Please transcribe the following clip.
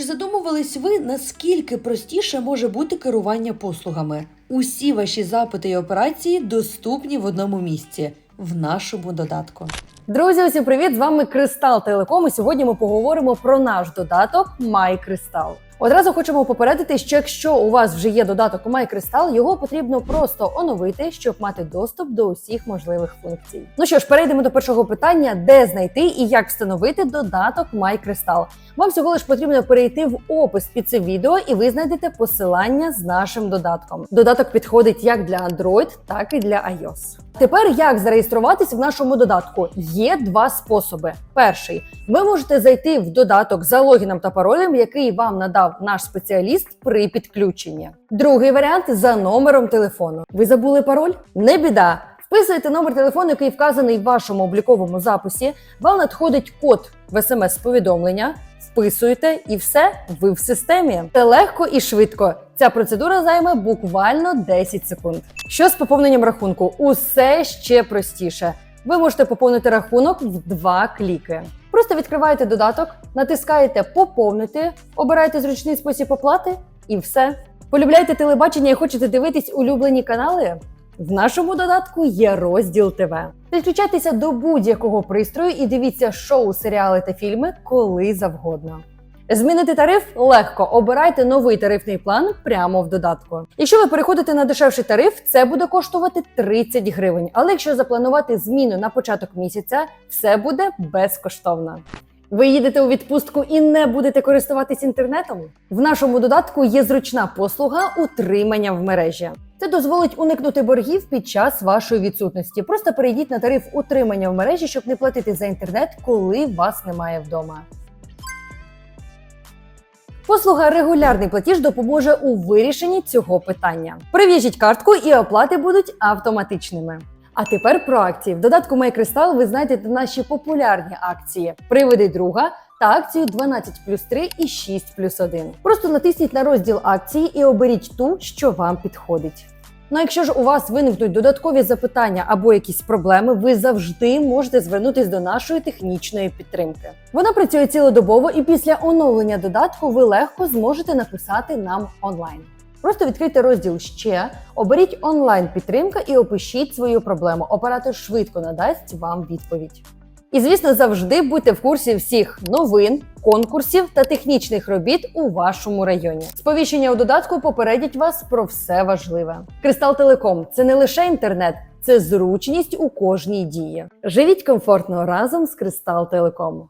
Чи задумувались ви, наскільки простіше може бути керування послугами? Усі ваші запити і операції доступні в одному місці в нашому додатку. Друзі, усім привіт! З вами Кристал Телеком. І сьогодні ми поговоримо про наш додаток MyCrystal. Одразу хочемо попередити, що якщо у вас вже є додаток MyCrystal, його потрібно просто оновити, щоб мати доступ до усіх можливих функцій. Ну що ж, перейдемо до першого питання: де знайти і як встановити додаток MyCrystal. Вам всього лиш потрібно перейти в опис під це відео, і ви знайдете посилання з нашим додатком. Додаток підходить як для Android, так і для iOS. Тепер як зареєструватись в нашому додатку? Є два способи. Перший ви можете зайти в додаток за логіном та паролем, який вам надав наш спеціаліст при підключенні. Другий варіант за номером телефону. Ви забули пароль? Не біда. Вписуєте номер телефону, який вказаний в вашому обліковому записі. Вам надходить код в смс-повідомлення. Вписуєте і все, ви в системі. Це легко і швидко. Ця процедура займе буквально 10 секунд. Що з поповненням рахунку? Усе ще простіше. Ви можете поповнити рахунок в два кліки. Просто відкриваєте додаток, натискаєте Поповнити, обираєте зручний спосіб оплати і все. Полюбляєте телебачення і хочете дивитись улюблені канали? В нашому додатку є розділ ТВ. Підключайтеся до будь-якого пристрою і дивіться шоу, серіали та фільми коли завгодно. Змінити тариф легко. Обирайте новий тарифний план прямо в додатку. Якщо ви переходите на дешевший тариф, це буде коштувати 30 гривень. Але якщо запланувати зміну на початок місяця, все буде безкоштовно. Ви їдете у відпустку і не будете користуватись інтернетом? В нашому додатку є зручна послуга утримання в мережі. Це дозволить уникнути боргів під час вашої відсутності. Просто перейдіть на тариф утримання в мережі, щоб не платити за інтернет, коли вас немає вдома. Послуга регулярний платіж допоможе у вирішенні цього питання. Прив'яжіть картку і оплати будуть автоматичними. А тепер про акції. В додатку MyCrystal ви знайдете наші популярні акції Приведи друга та акцію 12 плюс 3 і 6 плюс 1. Просто натисніть на розділ акції і оберіть ту, що вам підходить. Ну, а якщо ж у вас виникнуть додаткові запитання або якісь проблеми, ви завжди можете звернутися до нашої технічної підтримки. Вона працює цілодобово, і після оновлення додатку ви легко зможете написати нам онлайн. Просто відкрийте розділ ще, оберіть онлайн підтримка і опишіть свою проблему. Оператор швидко надасть вам відповідь. І, звісно, завжди будьте в курсі всіх новин, конкурсів та технічних робіт у вашому районі. Сповіщення у додатку попередять вас про все важливе. Кристал Телеком це не лише інтернет, це зручність у кожній дії. Живіть комфортно разом з Кристал Телеком.